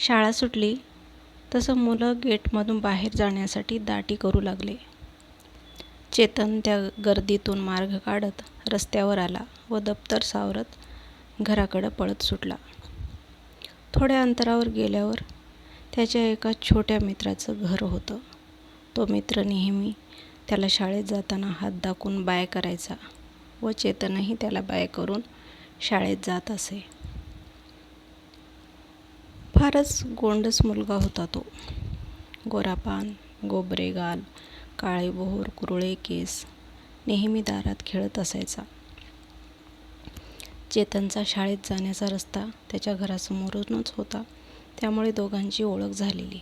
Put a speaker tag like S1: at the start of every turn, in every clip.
S1: शाळा सुटली तसं मुलं गेटमधून बाहेर जाण्यासाठी दाटी करू लागले. चेतन त्या गर्दीतून मार्ग काढत रस्त्यावर आला व दप्तर सावरत घराकडं पळत सुटला. थोड्या अंतरावर गेल्यावर त्याच्या एका छोट्या मित्राचं घर होतं. तो मित्र नेहमी त्याला शाळेत जाताना हात दाखवून बाय करायचा व चेतनही त्याला बाय करून शाळेत जात असे. फारच गोंडस मुलगा होता तो. गोरापान गोबरे गाल काळे बोहर कुरळे केस नेहमी दारात खेळत असायचा. चेतनचा शाळेत जाण्याचा रस्ता त्याच्या घरासमोरूनच होता. त्यामुळे दोघांची ओळख झालेली.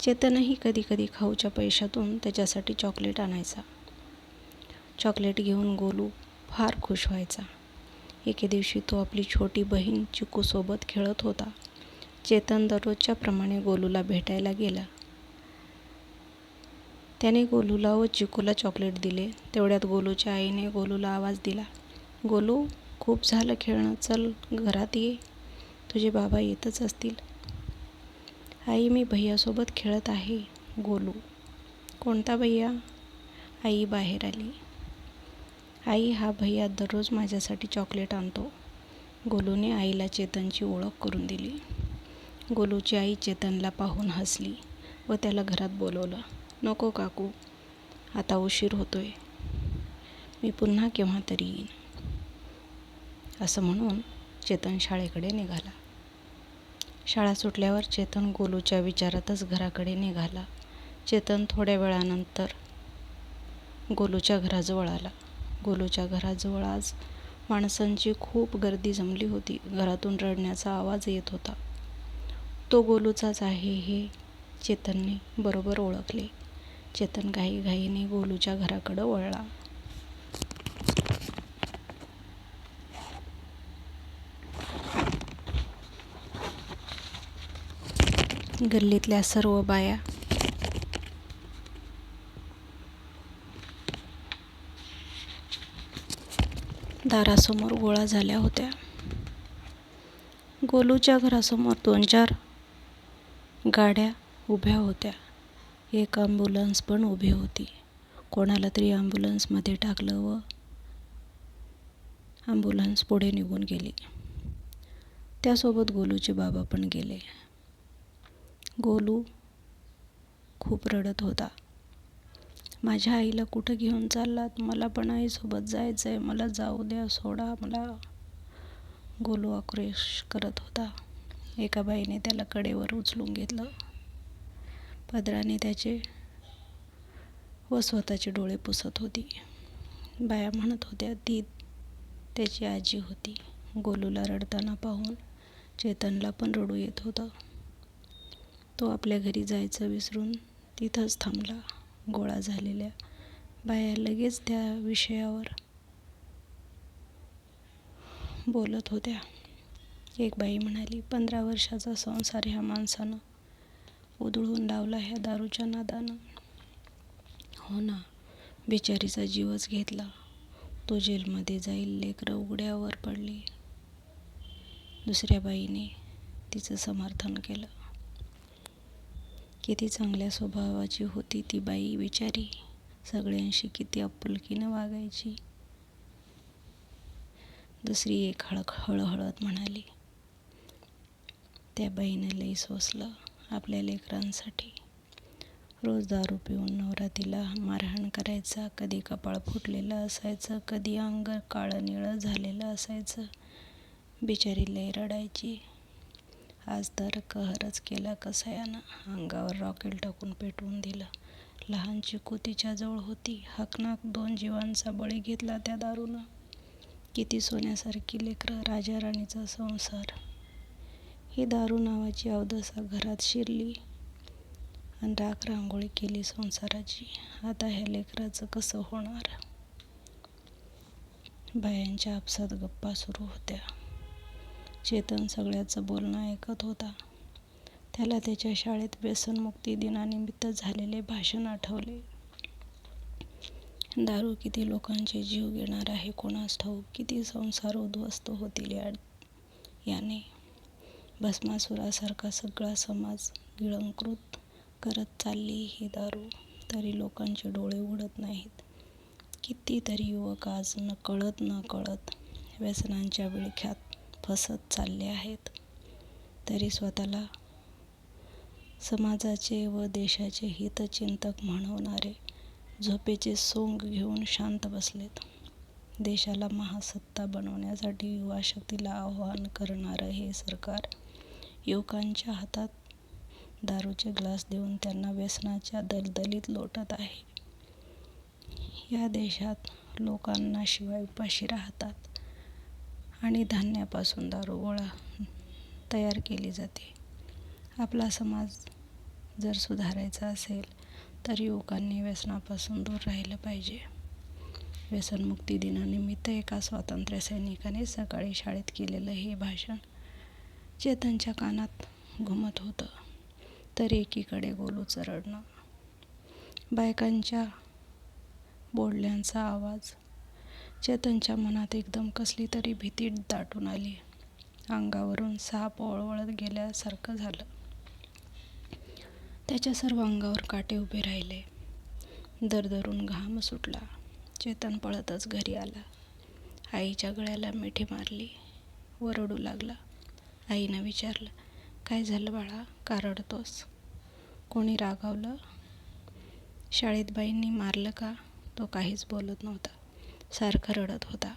S1: चेतनही कधी कधी खाऊच्या पैशातून त्याच्यासाठी चॉकलेट आणायचा. चॉकलेट घेऊन गोलू फार खुश व्हायचा. एके दिवशी तो आपली छोटी बहीण चिकूसोबत खेळत होता. चेतन दररोजच्या प्रमाणे गोलूला भेटायला गेला. त्याने गोलूला व चिकूला चॉकलेट दिले. तेवढ्यात गोलूच्या आईने गोलूला आवाज दिला गोलू खूप झालं खेळणं. चल घरात ये. तुझे बाबा येतच असतील. आई मी भैयासोबत खेळत आहे गोलू. कोणता भैया? आई बाहेर आली. आई हा भैया दररोज माझ्यासाठी चॉकलेट आणतो. गोलूने आईला चेतनची ओळख करून दिली. गोलूची आई चेतनला पाहून हसली व त्याला घरात बोलवलं नको काकू आता उशीर होतोय. मी पुन्हा केव्हा तरी येईन. असं म्हणून चेतन शाळेकडे निघाला. शाळा सुटल्यावर चेतन गोलूच्या विचारातच घराकडे निघाला. चेतन थोड्या वेळानंतर गोलूच्या घराजवळ आला. गोलूच्या घराजवळ आज माणसांची खूप गर्दी जमली होती. घरातून रडण्याचा आवाज येत होता. तो गोलूचाच आहे हे चेतनने बरोबर ओळखले. चेतन घाईघाईने गोलूच्या घराकडं वळला. गल्लीतल्या सर्व बाया दारासमोर गोळा झाल्या होत्या. गोलूच्या घरासमोर दोन चार गाड्या उभ्या होत्या. एक ॲम्ब्युलन्स पण उभी होती. कोणाला तरी ॲम्ब्युलन्समध्ये टाकलं व ॲम्ब्युलन्स पुढे निघून गेली. त्यासोबत गोलूचे बाबा पण गेले. गोलू खूप रडत होता. माझ्या आईला कुठं घेऊन चाललात? मला पण आईसोबत जायचं आहे मला जाऊ द्या सोडा मला. गोलू आक्रोश करत होता. एका बाईने त्याला कडेवर उचलून घेतलं. पदराने त्याचे व स्वतःचे डोळे पुसत होती. बाया म्हणत होत्या ती त्याची आजी होती. गोलूला रडताना पाहून चेतनला पण रडू येत होतं. तो आपल्या घरी जायचं विसरून तिथंच थांबला. गोळा झालेल्या बाया लगेच त्या विषयावर बोलत होत्या. एक बाई म्हणाली पंधरा वर्षाचा संसार ह्या माणसानं. उधळून लावला ह्या दारूच्या नादानं. हो ना. बिचारीचा जीवच घेतला. तो जेलमध्ये जाईल लेकरं उघड्यावर पडली. दुसऱ्या बाईने तिचं समर्थन केलं. किती चांगल्या स्वभावाची होती ती बाई बिचारी. सगळ्यांशी किती आपुलकीनं वागायची. दुसरी एक हळक हळहळत म्हणाली त्या बाईनं लई सोसलं आपल्या लेकरांसाठी. रोज दारू पिऊन नवरा तिला मारहाण करायचा कधी कपाळ फुटलेलं असायचं कधी अंग काळं निळं झालेलं असायचं. बिचारी लई रडायची. आज तर कहरच केला कसायानं. अंगावर रॉकेल टाकून पेटवून दिलं. लहान चिकू तिच्याजवळ होती. हकनाक दोन जीवांचा बळी घेतला त्या दारूनं. किती सोन्यासारखी लेकरं राजा राणीचा संसार. ही दारू नावाची अवदसा घरात शिरली आणि राख रांगोळी केली संसाराची. आता ह्या लेकराचं कसं होणार? बायांच्या आपसात गप्पा सुरू होत्या. चेतन सगळ्याचं बोलणं ऐकत होता. त्याला त्याच्या शाळेत व्यसनमुक्ती दिनानिमित्त झालेले भाषण आठवले. दारू किती लोकांचे जीव घेणार आहे कोणास ठाऊक? किती संसार उद्ध्वस्त होतील या याने? भस्मासुरासारखा सगळा समाज गिळंकृत करत चालली ही दारू. तरी लोकांचे डोळे उघडत नाहीत. कितीतरी युवक आज नकळत नकळत व्यसनांच्या विळख्यात फसत चालले आहेत. तरी स्वतःला समाजाचे व देशाचे हितचिंतक म्हणवणारे झोपेचे सोंग घेऊन शांत बसलेत. देशाला महासत्ता बनवण्यासाठी युवाशक्तीला आवाहन करणारं हे सरकार युवकांच्या हातात दारूचे ग्लास देऊन त्यांना व्यसनाच्या दलदलीत लोटत आहे. या देशात लोकांना शिवाय उपाशी राहतात आणि धान्यापासून दारू गोळा तयार केली जाते. आपला समाज जर सुधारायचा असेल तर युवकांनी व्यसनापासून दूर राहिलं पाहिजे. व्यसनमुक्ती दिनानिमित्त एका स्वातंत्र्य सैनिकाने सकाळी शाळेत केलेलं हे भाषण चेतनच्या कानात घुमत होतं. तर एकीकडे गोलूचं रडणं बायकांच्या बोलण्यांचा आवाज. चेतनच्या मनात एकदम कसली तरी भीती दाटून आली. अंगावरून साप वळवळत गेल्यासारखं झालं. त्याच्या सर्व अंगावर काटे उभे राहिले. दरदरून घाम सुटला. चेतन पळतच घरी आला. आईच्या गळ्याला मिठी मारली. व रडू लागला. आईनं विचारलं काय झालं बाळा? का रडतोस? कोणी रागावलं? शाळेत बाईंनी मारलं का? तो काहीच बोलत नव्हता. सारखा रडत होता.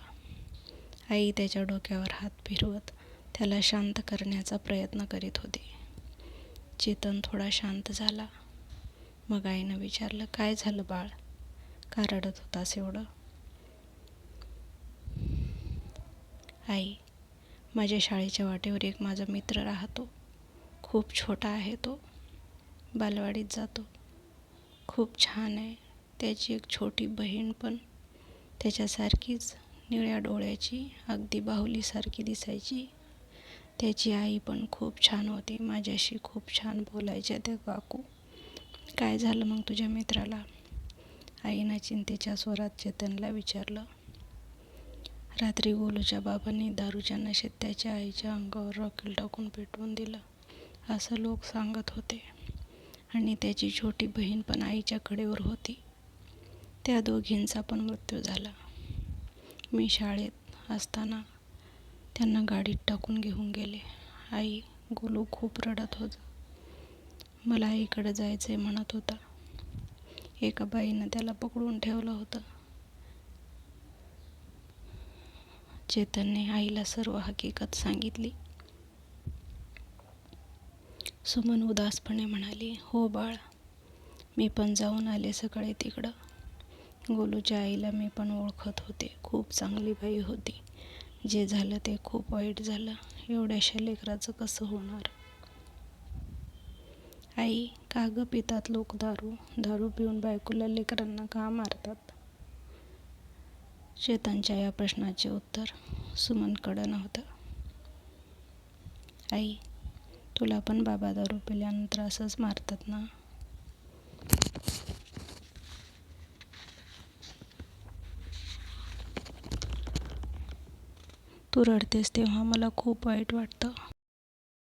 S1: आई त्याच्या डोक्यावर हात फिरवत त्याला शांत करण्याचा प्रयत्न करीत होती. चेतन थोडा शांत झाला. मग आईनं विचारलं काय झालं बाळ? का रडत होतास एवढं? आई माझ्या शाळेच्या वाटेवर एक माझा मित्र राहतो. खूप छोटा आहे तो. बालवाडीत जातो. खूप छान आहे. त्याची एक छोटी बहीण पण त्याच्यासारखीच निळ्या डोळ्याची अगदी बाहुलीसारखी दिसायची. त्याची आई पण खूप छान होती. माझ्याशी खूप छान बोलायच्या त्या काकू. काय झालं मग तुझ्या मित्राला? आईनं चिंतेच्या स्वरात चेतनला विचारलं. रात्री गोलूच्या बाबांनी दारूच्या नशेत त्याच्या आईच्या अंगावर रॉकेल टाकून पेटवून दिलं असं लोक सांगत होते. आणि त्याची छोटी बहीण पण आईच्या कडेवर होती. त्या दोघींचा पण मृत्यू झाला. मी शाळेत असताना त्यांना गाडीत टाकून घेऊन गेले. आई गोलू खूप रडत होता. मला आईकडे जायचं आहे म्हणत होता. एका बाईनं त्याला पकडून ठेवलं होतं. चेतनने आईला सर्व हकीकत सांगितली. सुमन उदासपणे म्हणाली हो बाळ मी पण जाऊन आले सकाळी तिकडं. गोलूच्या आईला मी पण ओळखत होते खूप चांगली बाई होती. जे झालं ते खूप वाईट झालं. एवढ्याशा लेकराचं कसं होणार? आई का गं पितात लोक दारू? दारू पिऊन बायकोला लेकरांना का मारतात? चेतनच्या या प्रश्नाचे उत्तर सुमनकडं नव्हतं आई तुला पण बाबा दारू पिल्यानंतर असंच मारतात ना? तू रडतेस तेव्हा मला खूप वाईट वाटतं.